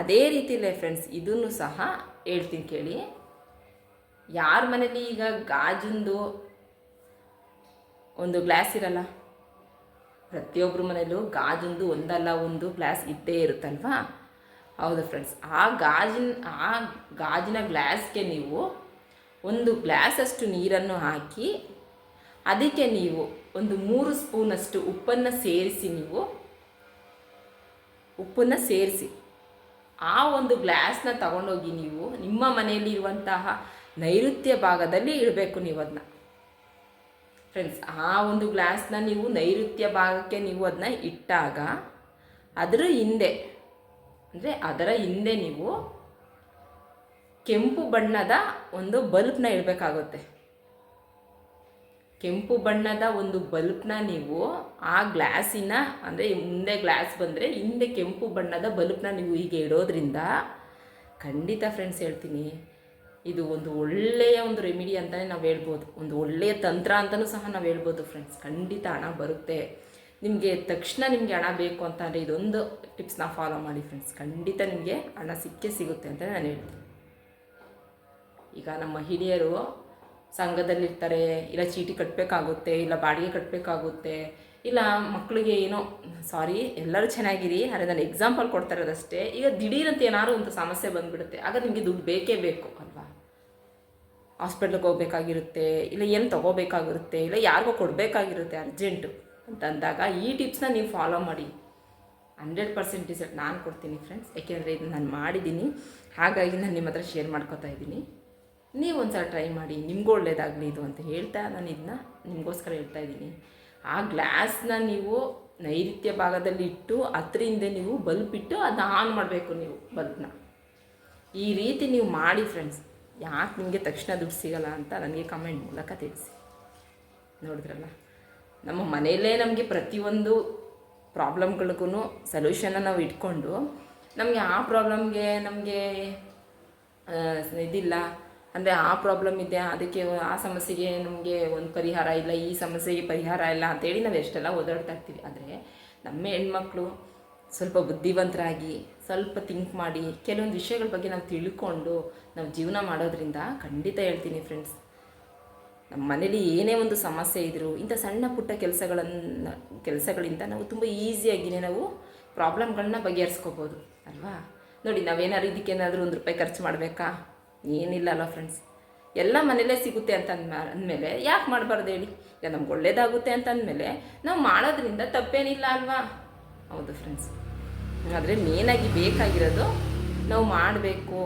ಅದೇ ರೀತಿಯಲ್ಲೇ ಫ್ರೆಂಡ್ಸ್ ಇದನ್ನು ಸಹ ಹೇಳ್ತೀನಿ ಕೇಳಿ. ಯಾರ ಮನೇಲಿ ಈಗ ಗಾಜಿಂದು ಒಂದು ಗ್ಲಾಸ್ ಇರಲ್ಲ. ಪ್ರತಿಯೊಬ್ಬರ ಮನೆಯಲ್ಲೂ ಗಾಜೊಂದು ಒಂದಲ್ಲ ಒಂದು ಗ್ಲಾಸ್ ಇದ್ದೇ ಇರುತ್ತಲ್ವಾ? ಹೌದು ಫ್ರೆಂಡ್ಸ್ ಆ ಗಾಜಿನ ಆ ಗಾಜಿನ ಗ್ಲಾಸ್ಗೆ ನೀವು ಒಂದು ಗ್ಲಾಸಷ್ಟು ನೀರನ್ನು ಹಾಕಿ, ಅದಕ್ಕೆ ನೀವು ಒಂದು ಮೂರು ಸ್ಪೂನಷ್ಟು ಉಪ್ಪನ್ನು ಸೇರಿಸಿ ನೀವು, ಉಪ್ಪನ್ನು ಸೇರಿಸಿ. ಆ ಒಂದು ಗ್ಲಾಸ್ನ ತಗೊಂಡೋಗಿ ನೀವು ನಿಮ್ಮ ಮನೆಯಲ್ಲಿರುವಂತಹ ನೈಋತ್ಯ ಭಾಗದಲ್ಲಿ ಇಡಬೇಕು ನೀವು ಅದನ್ನ ಫ್ರೆಂಡ್ಸ್ ಆ ಒಂದು ಗ್ಲಾಸ್ನ ನೀವು ನೈಋತ್ಯ ಭಾಗಕ್ಕೆ ನೀವು ಅದನ್ನ ಇಟ್ಟಾಗ ಅದರ ಹಿಂದೆ, ಅಂದರೆ ಅದರ ಹಿಂದೆ ನೀವು ಕೆಂಪು ಬಣ್ಣದ ಒಂದು ಬಲ್ಬ್ನ ಇಡಬೇಕಾಗುತ್ತೆ. ಕೆಂಪು ಬಣ್ಣದ ಒಂದು ಬಲ್ಬ್ನ ನೀವು ಆ ಗ್ಲಾಸಿನ ಅಂದರೆ ಮುಂದೆ ಗ್ಲಾಸ್ ಬಂದರೆ ಹಿಂದೆ ಕೆಂಪು ಬಣ್ಣದ ಬಲ್ಬ್ನ ನೀವು ಹೀಗೆ ಇಡೋದ್ರಿಂದ ಖಂಡಿತ ಫ್ರೆಂಡ್ಸ್ ಹೇಳ್ತೀನಿ ಇದು ಒಂದು ಒಳ್ಳೆಯ ಒಂದು ರೆಮಿಡಿ ಅಂತಲೇ ನಾವು ಹೇಳ್ಬೋದು. ಒಂದು ಒಳ್ಳೆಯ ತಂತ್ರ ಅಂತಲೂ ಸಹ ನಾವು ಹೇಳ್ಬೋದು ಫ್ರೆಂಡ್ಸ್ ಖಂಡಿತ ಹಣ ಬರುತ್ತೆ. ನಿಮಗೆ ತಕ್ಷಣ ನಿಮಗೆ ಹಣ ಬೇಕು ಅಂತ ಅಂದರೆ ಇದೊಂದು ಟಿಪ್ಸ್ನ ಫಾಲೋ ಮಾಡಿ ಫ್ರೆಂಡ್ಸ್ ಖಂಡಿತ ನಿಮಗೆ ಹಣ ಸಿಕ್ಕೇ ಸಿಗುತ್ತೆ ಅಂತ ನಾನು ಹೇಳ್ತೀನಿ. ಈಗ ನಮ್ಮ ಮಹಿಳೆಯರು ಸಂಘದಲ್ಲಿರ್ತಾರೆ, ಇಲ್ಲ ಚೀಟಿ ಕಟ್ಟಬೇಕಾಗುತ್ತೆ ಇಲ್ಲ ಬಾಡಿಗೆ ಕಟ್ಟಬೇಕಾಗುತ್ತೆ ಇಲ್ಲ ಮಕ್ಕಳಿಗೆ ಏನೋ ಸಾರಿ ಎಲ್ಲರೂ ಚೆನ್ನಾಗಿರಿ, ಆದರೆ ನಾನು ಎಕ್ಸಾಂಪಲ್ ಕೊಡ್ತಾ ಇರೋದಷ್ಟೇ, ಈಗ ದಿಢೀರಂತ ಏನಾದ್ರು ಒಂದು ಸಮಸ್ಯೆ ಬಂದುಬಿಡುತ್ತೆ, ಆಗ ನಿಮಗೆ ದುಡ್ಡು ಬೇಕೇ ಬೇಕು, ಅಲ್ವಾ? ಹಾಸ್ಪಿಟ್ಲಿಗೆ ಹೋಗ್ಬೇಕಾಗಿರುತ್ತೆ, ಇಲ್ಲ ಏನು ತೊಗೋಬೇಕಾಗಿರುತ್ತೆ, ಇಲ್ಲ ಯಾರಿಗೋ ಕೊಡಬೇಕಾಗಿರುತ್ತೆ ಅರ್ಜೆಂಟು ಅಂತಂದಾಗ ಈ ಟಿಪ್ಸ್ನ ನೀವು ಫಾಲೋ ಮಾಡಿ. ಹಂಡ್ರೆಡ್ ಪರ್ಸೆಂಟ್ ರಿಸಲ್ಟ್ ನಾನು ಕೊಡ್ತೀನಿ ಫ್ರೆಂಡ್ಸ್, ಯಾಕೆಂದರೆ ಇದು ನಾನು ಮಾಡಿದ್ದೀನಿ. ಹಾಗಾಗಿ ನಾನು ನಿಮ್ಮ ಹತ್ರ ಶೇರ್ ಮಾಡ್ಕೊತಾ ಇದ್ದೀನಿ. ನೀವು ಒಂದು ಸಲ ಟ್ರೈ ಮಾಡಿ, ನಿಮಗೂ ಒಳ್ಳೇದಾಗಲಿ ಇದು ಅಂತ ಹೇಳ್ತಾ ನಾನು ಇದನ್ನ ನಿಮಗೋಸ್ಕರ ಹೇಳ್ತಾ ಇದ್ದೀನಿ. ಆ ಗ್ಲಾಸ್ನ ನೀವು ನೈಋತ್ಯ ಭಾಗದಲ್ಲಿ ಇಟ್ಟು ಅದರಿಂದ ನೀವು ಬಲ್ಬ್ ಇಟ್ಟು ಅದನ್ನ ಆನ್ ಮಾಡಬೇಕು ನೀವು ಬಲ್ಬ್ನ. ಈ ರೀತಿ ನೀವು ಮಾಡಿ ಫ್ರೆಂಡ್ಸ್ ಯಾಕೆ ನಿಮಗೆ ತಕ್ಷಣ ದುಡ್ಡು ಸಿಗಲ್ಲ ಅಂತ ನನಗೆ ಕಮೆಂಟ್ ಮೂಲಕ ತಿಳಿಸಿ. ನೋಡಿದ್ರಲ್ಲ? ನಮ್ಮ ಮನೆಯಲ್ಲೇ ನಮಗೆ ಪ್ರತಿಯೊಂದು ಪ್ರಾಬ್ಲಮ್ಗಳಿಗೂ ಸೊಲ್ಯೂಷನ್ನ ನಾವು ಇಟ್ಕೊಂಡು ನಮಗೆ ಆ ಪ್ರಾಬ್ಲಮ್ಗೆ ನಮಗೆ ಇದಿಲ್ಲ. ಅಂದರೆ ಆ ಪ್ರಾಬ್ಲಮ್ ಇದೆ, ಅದಕ್ಕೆ ಆ ಸಮಸ್ಯೆಗೆ ನಮಗೆ ಒಂದು ಪರಿಹಾರ ಇಲ್ಲ, ಈ ಸಮಸ್ಯೆಗೆ ಪರಿಹಾರ ಇಲ್ಲ ಅಂತೇಳಿ ನಾವು ಎಷ್ಟೆಲ್ಲ ಓದಾಡ್ತಾ ಇರ್ತೀವಿ. ಆದರೆ ನಮ್ಮ ಹೆಣ್ಮಕ್ಳು ಸ್ವಲ್ಪ ಬುದ್ಧಿವಂತರಾಗಿ, ಸ್ವಲ್ಪ ಥಿಂಕ್ ಮಾಡಿ, ಕೆಲವೊಂದು ವಿಷಯಗಳ ಬಗ್ಗೆ ನಾವು ತಿಳ್ಕೊಂಡು ನಾವು ಜೀವನ ಮಾಡೋದ್ರಿಂದ ಖಂಡಿತ ಹೇಳ್ತೀನಿ ಫ್ರೆಂಡ್ಸ್ ನಮ್ಮ ಮನೇಲಿ ಏನೇ ಒಂದು ಸಮಸ್ಯೆ ಇದ್ದರೂ ಇಂಥ ಸಣ್ಣ ಪುಟ್ಟ ಕೆಲಸಗಳನ್ನು, ಕೆಲಸಗಳಿಂದ ನಾವು ತುಂಬ ಈಸಿಯಾಗಿಯೇ ನಾವು ಪ್ರಾಬ್ಲಮ್ಗಳನ್ನ ಬಗೆಹರಿಸ್ಕೋಬೋದು, ಅಲ್ವಾ? ನೋಡಿ, ನಾವೇನಾದ್ರು ಇದಕ್ಕೇನಾದರೂ ಒಂದು ರೂಪಾಯಿ ಖರ್ಚು ಮಾಡಬೇಕಾ? ಏನಿಲ್ಲ ಅಲ್ಲ ಫ್ರೆಂಡ್ಸ್ ಎಲ್ಲ ಮನೇಲೇ ಸಿಗುತ್ತೆ ಅಂತ ಅಂದ್ಮ, ಅಂದಮೇಲೆ ಯಾಕೆ ಮಾಡಬಾರ್ದು ಹೇಳಿ? ಈಗ ನಮ್ಗೆ ಒಳ್ಳೇದಾಗುತ್ತೆ ಅಂತ ಅಂದಮೇಲೆ ನಾವು ಮಾಡೋದ್ರಿಂದ ತಪ್ಪೇನಿಲ್ಲ ಅಲ್ವಾ? ಹೌದು ಫ್ರೆಂಡ್ಸ್ ಆದರೆ ಮೇನಾಗಿ ಬೇಕಾಗಿರೋದು ನಾವು ಮಾಡಬೇಕು,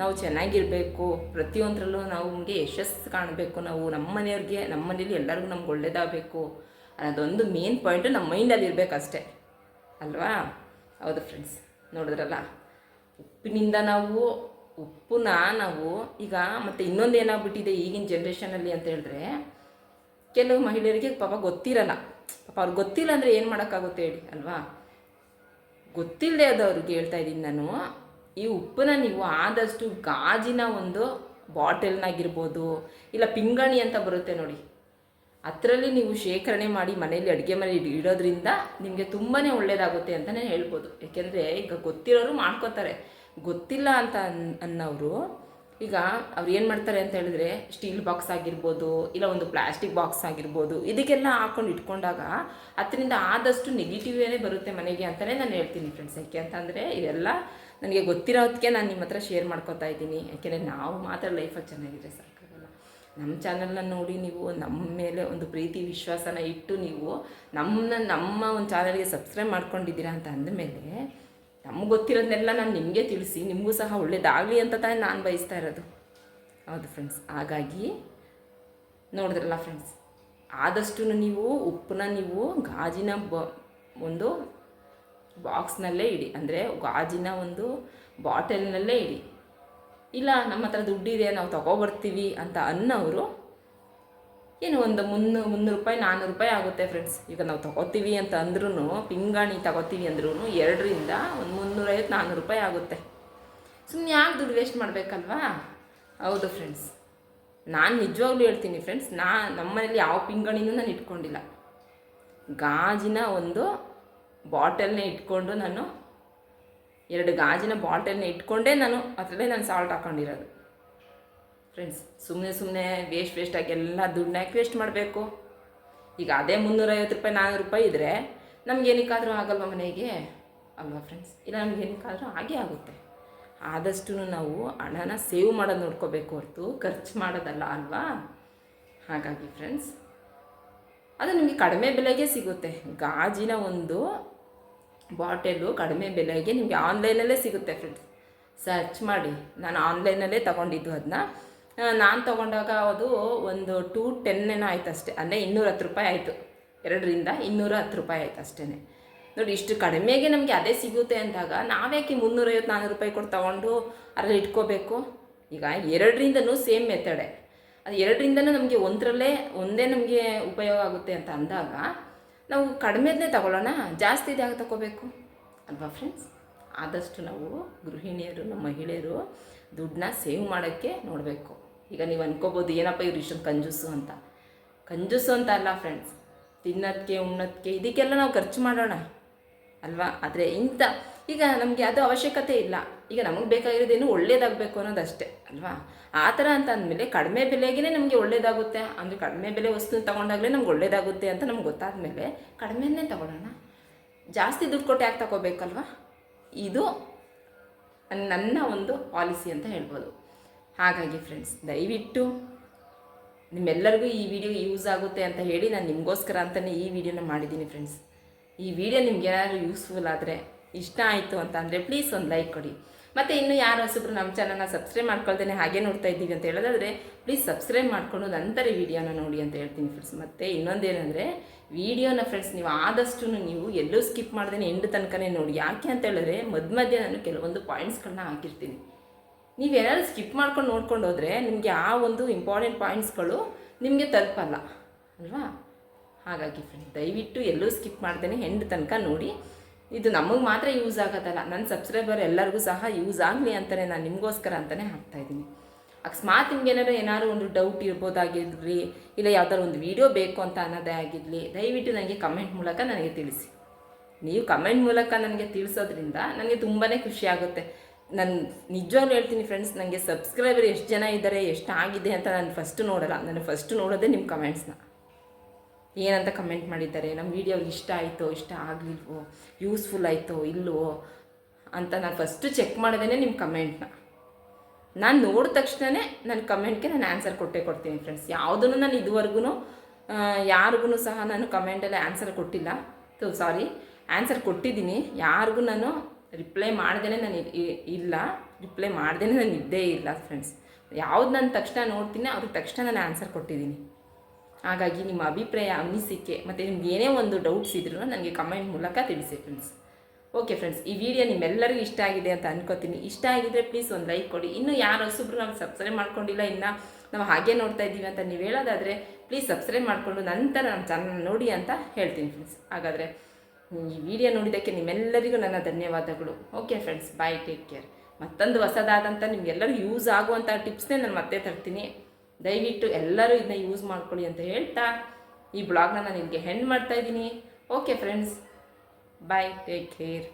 ನಾವು ಚೆನ್ನಾಗಿರಬೇಕು, ಪ್ರತಿಯೊಂದರಲ್ಲೂ ನಾವು ನಮಗೆ ಯಶಸ್ಸು ಕಾಣಬೇಕು. ನಾವು ನಮ್ಮ ಮನೆಯವ್ರಿಗೆ, ನಮ್ಮ ಮನೇಲಿ ಎಲ್ಲರಿಗೂ ನಮ್ಗೆ ಒಳ್ಳೇದಾಗಬೇಕು ಅನ್ನೋದೊಂದು ಮೇನ್ ಪಾಯಿಂಟು ನಮ್ಮ ಮೈಂಡಲ್ಲಿ ಇರಬೇಕಷ್ಟೆ ಅಲ್ವಾ? ಹೌದು ಫ್ರೆಂಡ್ಸ್ ನೋಡಿದ್ರಲ್ಲ? ಉಪ್ಪಿನಿಂದ ನಾವು, ಉಪ್ಪನ್ನ ನಾವು ಈಗ ಮತ್ತು ಇನ್ನೊಂದು ಏನಾಗ್ಬಿಟ್ಟಿದೆ ಈಗಿನ ಜನ್ರೇಷನಲ್ಲಿ ಅಂತ ಹೇಳಿದ್ರೆ, ಕೆಲವು ಮಹಿಳೆಯರಿಗೆ ಪಾಪ ಗೊತ್ತಿರಲ್ಲ. ಪಾಪ ಅವ್ರಿಗೆ ಗೊತ್ತಿಲ್ಲ ಅಂದರೆ ಏನು ಮಾಡೋಕ್ಕಾಗುತ್ತೆ ಹೇಳಿ, ಅಲ್ವಾ? ಗೊತ್ತಿಲ್ಲದೆ ಹೇಳ್ತಾ ಇದ್ದೀನಿ ನಾನು, ಈ ಉಪ್ಪನ್ನ ನೀವು ಆದಷ್ಟು ಗಾಜಿನ ಒಂದು ಬಾಟಲ್ನಾಗಿರ್ಬೋದು, ಇಲ್ಲ ಪಿಂಗಾಣಿ ಅಂತ ಬರುತ್ತೆ ನೋಡಿ. ಅದರಲ್ಲಿ ನೀವು ಶೇಖರಣೆ ಮಾಡಿ ಮನೆಯಲ್ಲಿ ಅಡುಗೆ ಮನೆ ಇಡೋದ್ರಿಂದ ನಿಮಗೆ ತುಂಬಾ ಒಳ್ಳೆಯದಾಗುತ್ತೆ ಅಂತಲೇ ಹೇಳ್ಬೋದು. ಏಕೆಂದರೆ ಈಗ ಗೊತ್ತಿರೋರು ಮಾಡ್ಕೋತಾರೆ. ಗೊತ್ತಿಲ್ಲ ಅಂತ ಅನ್, ಅನ್ನೋರು ಈಗ ಅವ್ರು ಏನು ಮಾಡ್ತಾರೆ ಅಂತ ಹೇಳಿದ್ರೆ ಸ್ಟೀಲ್ ಬಾಕ್ಸ್ ಆಗಿರ್ಬೋದು, ಇಲ್ಲ ಒಂದು ಪ್ಲಾಸ್ಟಿಕ್ ಬಾಕ್ಸ್ ಆಗಿರ್ಬೋದು, ಇದಕ್ಕೆಲ್ಲ ಹಾಕೊಂಡು ಇಟ್ಕೊಂಡಾಗ ಅದರಿಂದ ಆದಷ್ಟು ನೆಗೆಟಿವೇನೇ ಬರುತ್ತೆ ಮನೆಗೆ ಅಂತಲೇ ನಾನು ಹೇಳ್ತೀನಿ ಫ್ರೆಂಡ್ಸ್ ಯಾಕೆ ಅಂತಂದರೆ ಇದೆಲ್ಲ ನನಗೆ ಗೊತ್ತಿರೋದಕ್ಕೆ ನಾನು ನಿಮ್ಮ ಹತ್ರ ಶೇರ್ ಮಾಡ್ಕೊತಾ ಇದ್ದೀನಿ. ಯಾಕೆಂದರೆ ನಾವು ಮಾತ್ರ ಲೈಫಲ್ಲಿ ಚೆನ್ನಾಗಿದ್ರೆ ಸಾಕಾಗಲ್ಲ ನಮ್ಮ ಚಾನಲ್ನ ನೋಡಿ ನೀವು ನಮ್ಮ ಮೇಲೆ ಒಂದು ಪ್ರೀತಿ, ವಿಶ್ವಾಸನ ಇಟ್ಟು ನೀವು ನಮ್ಮನ್ನ ನಮ್ಮ ಒಂದು ಚಾನಲ್ಗೆ ಸಬ್ಸ್ಕ್ರೈಬ್ ಮಾಡ್ಕೊಂಡಿದ್ದೀರಾ ಅಂತ ಅಂದಮೇಲೆ ನಮ್ಗೆ ಗೊತ್ತಿರೋದನ್ನೆಲ್ಲ ನಾನು ನಿಮಗೆ ತಿಳಿಸಿ, ನಿಮಗೂ ಸಹ ಒಳ್ಳೇದಾಗಲಿ ಅಂತ ತಾನೇ ನಾನು ಬಯಸ್ತಾ ಇರೋದು. ಹೌದು ಫ್ರೆಂಡ್ಸ್ ಹಾಗಾಗಿ ನೋಡಿದ್ರಲ್ಲ ಫ್ರೆಂಡ್ಸ್ ಆದಷ್ಟು ನೀವು ಉಪ್ಪನ್ನ ನೀವು ಗಾಜಿನ ಬ, ಒಂದು ಬಾಕ್ಸ್ನಲ್ಲೇ ಇಡಿ. ಅಂದರೆ ಗಾಜಿನ ಒಂದು ಬಾಟಲ್ನಲ್ಲೇ ಇಡಿ. ಇಲ್ಲ ನಮ್ಮ ಹತ್ರ ದುಡ್ಡಿದೆ, ನಾವು ತಗೊಬರ್ತೀವಿ ಅಂತ ಅನ್ನೋರು ಏನು ಒಂದು ಮುನ್ನೂ ಮುನ್ನೂರು ರೂಪಾಯಿ ನಾನ್ನೂರು ರೂಪಾಯಿ ಆಗುತ್ತೆ ಫ್ರೆಂಡ್ಸ್ ಈಗ ನಾವು ತಗೋತೀವಿ ಅಂತ ಅಂದ್ರೂ ಪಿಂಗಾಣಿ ತಗೋತೀವಿ ಅಂದ್ರೂ ಎರಡರಿಂದ ಒಂದು ಮುನ್ನೂರೈವತ್ತು ನಾನ್ನೂರು ರೂಪಾಯಿ ಆಗುತ್ತೆ. ಸುಮ್ಮನೆ ಯಾಕೆ ದುಡ್ಡು ವೇಸ್ಟ್ ಮಾಡಬೇಕಲ್ವಾ? ಹೌದು ಫ್ರೆಂಡ್ಸ್ ನಾನು ನಿಜವಾಗ್ಲೂ ಹೇಳ್ತೀನಿ ಫ್ರೆಂಡ್ಸ್ ನಾ ನಮ್ಮ ಮನೇಲಿ ಯಾವ ಪಿಂಗಾಣಿನೂ ನಾನು ಇಟ್ಕೊಂಡಿಲ್ಲ. ಗಾಜಿನ ಒಂದು ಬಾಟಲ್ನೇ ಇಟ್ಕೊಂಡು ನಾನು ಎರಡು ಗಾಜಿನ ಬಾಟಲ್ನ ಇಟ್ಕೊಂಡೇ ನಾನು ಅದರಲ್ಲೇ ನಾನು ಸಾಲ್ಟ್ ಹಾಕೊಂಡಿರೋದು. ಫ್ರೆಂಡ್ಸ್ ಸುಮ್ಮನೆ ಸುಮ್ಮನೆ ವೇಸ್ಟ್ ವೇಸ್ಟಾಗಿ ಎಲ್ಲ ದುಡ್ಡನ್ನ ಯಾಕೆ ವೇಸ್ಟ್ ಮಾಡಬೇಕು? ಈಗ ಅದೇ ಮುನ್ನೂರೈವತ್ತು ರೂಪಾಯಿ ನಾನ್ನೂರು ರೂಪಾಯಿ ಇದ್ದರೆ ನಮ್ಗೆ ಏನಕ್ಕಾದರೂ ಆಗಲ್ವ ಮನೆಗೆ? ಅಲ್ವಾ ಫ್ರೆಂಡ್ಸ್ ಇಲ್ಲ ನಮ್ಗೆ ಏನಕ್ಕಾದರೂ ಹಾಗೇ ಆಗುತ್ತೆ. ಆದಷ್ಟು ನಾವು ಹಣನ ಸೇವ್ ಮಾಡೋದು ನೋಡ್ಕೋಬೇಕು ಹೊರತು, ಖರ್ಚು ಮಾಡೋದಲ್ಲ ಅಲ್ವಾ? ಹಾಗಾಗಿ ಫ್ರೆಂಡ್ಸ್ ಅದು ನಿಮಗೆ ಕಡಿಮೆ ಬೆಲೆಗೆ ಸಿಗುತ್ತೆ. ಗಾಜಿನ ಒಂದು ಬಾಟಲು ಕಡಿಮೆ ಬೆಲೆಗೆ ನಿಮಗೆ ಆನ್ಲೈನಲ್ಲೇ ಸಿಗುತ್ತೆ ಫ್ರೆಂಡ್ಸ್ ಸರ್ಚ್ ಮಾಡಿ. ನಾನು ಆನ್ಲೈನಲ್ಲೇ ತಗೊಂಡಿದ್ದು ಅದನ್ನ ನಾನು ತೊಗೊಂಡಾಗ ಅದು ಒಂದು ಟೂ ಟೆನ್ ಏನೋ ಆಯ್ತು ಅಷ್ಟೇ ಅಂದರೆ ಇನ್ನೂರ ಹತ್ತು ರೂಪಾಯಿ ಆಯಿತು. ಎರಡರಿಂದ ಇನ್ನೂರ ಹತ್ತು ರೂಪಾಯಿ ಆಯ್ತು ಅಷ್ಟೇ ನೋಡಿ, ಇಷ್ಟು ಕಡಿಮೆಗೆ ನಮಗೆ ಅದೇ ಸಿಗುತ್ತೆ ಅಂದಾಗ ನಾವ್ಯಾಕೆ ಮುನ್ನೂರೈವತ್ತು ನಾನ್ನೂರು ರೂಪಾಯಿ ಕೊಟ್ಟು ತೊಗೊಂಡು ಅದರಲ್ಲಿ ಇಟ್ಕೋಬೇಕು? ಈಗ ಎರಡರಿಂದನೂ ಸೇಮ್ ಮೆಥಡೆ ಅದು ಎರಡರಿಂದನೂ ನಮಗೆ ಒಂದರಲ್ಲೇ ಒಂದೇ ನಮಗೆ ಉಪಯೋಗ ಆಗುತ್ತೆ ಅಂತ ಅಂದಾಗ ನಾವು ಕಡಿಮೆದನ್ನೇ ತಗೊಳ್ಳೋಣ? ಜಾಸ್ತಿ ಯಾಕೆ ತಗೋಬೇಕು? ಅಲ್ವಾ ಫ್ರೆಂಡ್ಸ್ ಆದಷ್ಟು ನಾವು ಗೃಹಿಣಿಯರು, ನಮ್ಮ ಮಹಿಳೆಯರು ದುಡ್ಡನ್ನ ಸೇವ್ ಮಾಡೋಕ್ಕೆ ನೋಡಬೇಕು. ಈಗ ನೀವು ಅನ್ಕೋಬೋದು, ಏನಪ್ಪ ಇವ್ರು ಇಷ್ಟೊಂದು ಕಂಜೂಸು ಅಂತ. ಕಂಜೂಸು ಅಂತ ಅಲ್ಲ ಫ್ರೆಂಡ್ಸ್ ತಿನ್ನೋದಕ್ಕೆ ಉಣ್ಣೋದಕ್ಕೆ ಇದಕ್ಕೆಲ್ಲ ನಾವು ಖರ್ಚು ಮಾಡೋಣ ಅಲ್ವಾ? ಆದರೆ ಇಂಥ ಈಗ ನಮಗೆ ಅದು ಅವಶ್ಯಕತೆ ಇಲ್ಲ. ಈಗ ನಮಗೆ ಬೇಕಾಗಿರೋದೇನು ಒಳ್ಳೇದಾಗಬೇಕು ಅನ್ನೋದಷ್ಟೇ ಅಲ್ವಾ? ಆ ಥರ ಅಂತ ಅಂದಮೇಲೆ ಕಡಿಮೆ ಬೆಲೆಗೇ ನಮಗೆ ಒಳ್ಳೇದಾಗುತ್ತೆ. ಅಂದರೆ ಕಡಿಮೆ ಬೆಲೆ ವಸ್ತು ತೊಗೊಂಡಾಗಲೇ ನಮ್ಗೆ ಒಳ್ಳೇದಾಗುತ್ತೆ ಅಂತ ನಮ್ಗೆ ಗೊತ್ತಾದ ಮೇಲೆ ಕಡಿಮೆನೇ ತಗೊಳ್ಳೋಣ. ಜಾಸ್ತಿ ದುಡ್ಡು ಕೊಟ್ಟು ಯಾಕೆ ತಗೋಬೇಕಲ್ವಾ? ಇದು ನನ್ನ ಒಂದು ಪಾಲಿಸಿ ಅಂತ ಹೇಳ್ಬೋದು. ಹಾಗಾಗಿ ಫ್ರೆಂಡ್ಸ್ ದಯವಿಟ್ಟು ನಿಮ್ಮೆಲ್ಲರಿಗೂ ಈ ವಿಡಿಯೋ ಯೂಸ್ ಆಗುತ್ತೆ ಅಂತ ಹೇಳಿ ನಾನು ನಿಮಗೋಸ್ಕರ ಅಂತಲೇ ಈ ವಿಡಿಯೋನ ಮಾಡಿದ್ದೀನಿ ಫ್ರೆಂಡ್ಸ್ ಈ ವಿಡಿಯೋ ನಿಮ್ಗೆ ಏನಾದರೂ ಯೂಸ್ಫುಲ್ ಆದರೆ, ಇಷ್ಟ ಆಯಿತು ಅಂತ ಅಂದರೆ ಪ್ಲೀಸ್ ಒಂದು ಲೈಕ್ ಕೊಡಿ. ಮತ್ತು ಇನ್ನು ಯಾರು ಹೊಸಬ್ರು ನಮ್ಮ ಚಾನಲ್ನ ಸಬ್ಸ್ಕ್ರೈಬ್ ಮಾಡ್ಕೊಳ್ತೇನೆ ಹಾಗೆ ನೋಡ್ತಾ ಇದ್ದೀವಿ ಅಂತ ಹೇಳೋದಾದರೆ ಪ್ಲೀಸ್ ಸಬ್ಸ್ಕ್ರೈಬ್ ಮಾಡಿಕೊಂಡು ನಂತರ ವಿಡಿಯೋನ ನೋಡಿ ಅಂತ ಹೇಳ್ತೀನಿ ಫ್ರೆಂಡ್ಸ್ ಮತ್ತು ಇನ್ನೊಂದೇನೆಂದರೆ ವಿಡಿಯೋನ ಫ್ರೆಂಡ್ಸ್ ನೀವು ಆದಷ್ಟು ನೀವು ಎಲ್ಲೂ ಸ್ಕಿಪ್ ಮಾಡ್ದೇ ಎಂಡು ತನಕನೇ ನೋಡಿ. ಯಾಕೆ ಅಂತ ಹೇಳಿದ್ರೆ, ಮಧ್ಯ ಮಧ್ಯೆ ನಾನು ಕೆಲವೊಂದು ಪಾಯಿಂಟ್ಸ್ಗಳನ್ನ ಹಾಕಿರ್ತೀನಿ. ನೀವೇನಾದ್ರು ಸ್ಕಿಪ್ ಮಾಡ್ಕೊಂಡು ನೋಡ್ಕೊಂಡು ಹೋದರೆ ನಿಮಗೆ ಆ ಒಂದು ಇಂಪಾರ್ಟೆಂಟ್ ಪಾಯಿಂಟ್ಸ್ಗಳು ನಿಮಗೆ ತಲುಪಲ್ಲ. ಅಲ್ವಾ? ಹಾಗಾಗಿ ಫ್ರೆಂಡ್ ದಯವಿಟ್ಟು ಎಲ್ಲೂ ಸ್ಕಿಪ್ ಮಾಡ್ದೇನೆ ಹೆಂಡ್ ತನಕ ನೋಡಿ. ಇದು ನಮಗೆ ಮಾತ್ರ ಯೂಸ್ ಆಗೋದಲ್ಲ. ನನ್ನ ಸಬ್ಸ್ಕ್ರೈಬರ್ ಎಲ್ಲರಿಗೂ ಸಹ ಯೂಸ್ ಆಗಲಿ ಅಂತಲೇ ನಾನು ನಿಮಗೋಸ್ಕರ ಅಂತಲೇ ಹಾಕ್ತಾಯಿದ್ದೀನಿ ಅಕಸ್ಮಾತ್ ನಿಮ್ಗೆ ಏನಾದ್ರು ಏನಾದ್ರು ಒಂದು ಡೌಟ್ ಇರ್ಬೋದಾಗಿರಲಿ, ಇಲ್ಲ ಯಾವ್ದಾದ್ರು ಒಂದು ವಿಡಿಯೋ ಬೇಕು ಅಂತ ಅನ್ನೋದೇ ಆಗಿರಲಿ, ದಯವಿಟ್ಟು ನನಗೆ ಕಮೆಂಟ್ ಮೂಲಕ ನನಗೆ ತಿಳಿಸಿ. ನೀವು ಕಮೆಂಟ್ ಮೂಲಕ ನನಗೆ ತಿಳಿಸೋದ್ರಿಂದ ನನಗೆ ತುಂಬಾ ಖುಷಿ ಆಗುತ್ತೆ. ನಾನು ನಿಜವಾಗ್ಲೂ ಹೇಳ್ತೀನಿ ಫ್ರೆಂಡ್ಸ್ ನನಗೆ ಸಬ್ಸ್ಕ್ರೈಬರ್ ಎಷ್ಟು ಜನ ಇದ್ದಾರೆ ಎಷ್ಟು ಆಗಿದೆ ಅಂತ ನಾನು ಫಸ್ಟು ನೋಡಲ್ಲ. ನಾನು ಫಸ್ಟ್ ನೋಡೋದೇ ನಿಮ್ಮ ಕಮೆಂಟ್ಸ್ನ ಏನಂತ ಕಮೆಂಟ್ ಮಾಡಿದ್ದಾರೆ? ನಮ್ಮ ವೀಡಿಯೋ ಇಷ್ಟ ಆಯಿತೋ, ಇಷ್ಟ ಆಗಲಿಲ್ವೋ? ಯೂಸ್ಫುಲ್ ಆಯಿತೋ ಇಲ್ಲವೋ ಅಂತ ನಾನು ಫಸ್ಟು ಚೆಕ್ ಮಾಡೋದೇ ನಿಮ್ಮ ಕಮೆಂಟ್ನ ನಾನು ನೋಡಿದ ತಕ್ಷಣವೇ ನನ್ನ ಕಮೆಂಟ್ಗೆ ನಾನು ಆನ್ಸರ್ ಕೊಟ್ಟೇ ಕೊಡ್ತೀನಿ ಫ್ರೆಂಡ್ಸ್ ಯಾವುದನ್ನು ನಾನು ಇದುವರೆಗೂ ಯಾರಿಗೂ ಸಹ ನಾನು ಕಮೆಂಟಲ್ಲಿ ಆನ್ಸರ್ ಕೊಟ್ಟಿಲ್ಲ. ಸಾರಿ ಆನ್ಸರ್ ಕೊಟ್ಟಿದ್ದೀನಿ. ಯಾರಿಗೂ ನಾನು ರಿಪ್ಲೈ ಮಾಡ್ದೇ ನಾನು ಇಲ್ಲ. ರಿಪ್ಲೈ ಮಾಡ್ದೇ ನಾನು ಇದ್ದೇ ಇಲ್ಲ ಫ್ರೆಂಡ್ಸ್ ಯಾವ್ದು ನಾನು ತಕ್ಷಣ ನೋಡ್ತೀನಿ ಅವ್ರಿಗೆ ತಕ್ಷಣ ನಾನು ಆನ್ಸರ್ ಕೊಟ್ಟಿದ್ದೀನಿ. ಹಾಗಾಗಿ ನಿಮ್ಮ ಅಭಿಪ್ರಾಯ, ಅನಿಸಿಕೆ ಮತ್ತು ನಿಮ್ಗೆ ಏನೇ ಒಂದು ಡೌಟ್ಸ್ ಇದ್ರೂ ನನಗೆ ಕಮೆಂಟ್ ಮೂಲಕ ತಿಳಿಸಿ ಫ್ರೆಂಡ್ಸ್ ಓಕೆ ಫ್ರೆಂಡ್ಸ್ ಈ ವಿಡಿಯೋ ನಿಮ್ಮೆಲ್ಲರಿಗೂ ಇಷ್ಟ ಆಗಿದೆ ಅಂತ ಅನ್ಕೋತೀನಿ. ಇಷ್ಟ ಆಗಿದ್ರೆ ಪ್ಲೀಸ್ ಒಂದು ಲೈಕ್ ಕೊಡಿ. ಇನ್ನು ಯಾರು ಹೊಸಬ್ರು ನಾವು ಸಬ್ಸ್ಕ್ರೈಬ್ ಮಾಡ್ಕೊಂಡಿಲ್ಲ, ಇನ್ನು ನಾವು ಹಾಗೆ ನೋಡ್ತಾ ಇದ್ದೀವಿ ಅಂತ ನೀವು ಹೇಳೋದಾದರೆ ಪ್ಲೀಸ್ ಸಬ್ಸ್ಕ್ರೈಬ್ ಮಾಡಿಕೊಂಡು ನಂತರ ನಮ್ಮ ಚಾನಲ್ ನೋಡಿ ಅಂತ ಹೇಳ್ತೀನಿ ಫ್ರೆಂಡ್ಸ್ ಹಾಗಾದರೆ ಈ ವಿಡಿಯೋ ನೋಡಿದ್ದಕ್ಕೆ ನಿಮ್ಮೆಲ್ಲರಿಗೂ ನನ್ನ ಧನ್ಯವಾದಗಳು. Okay friends bye take care ಮತ್ತೊಂದು ಹೊಸದಾದಂಥ ನಿಮ್ಗೆಲ್ಲರೂ ಯೂಸ್ ಆಗುವಂಥ ಟಿಪ್ಸ್ನೇ ನಾನು ಮತ್ತೆ ತರ್ತೀನಿ. ದಯವಿಟ್ಟು ಎಲ್ಲರೂ ಇದನ್ನ ಯೂಸ್ ಮಾಡ್ಕೊಳ್ಳಿ ಅಂತ ಹೇಳ್ತಾ ಈ ಬ್ಲಾಗ್ನ ನಾನು ನಿಮಗೆ ಹೆಂಡ್ ಮಾಡ್ತಾ ಇದ್ದೀನಿ. Okay friends bye take care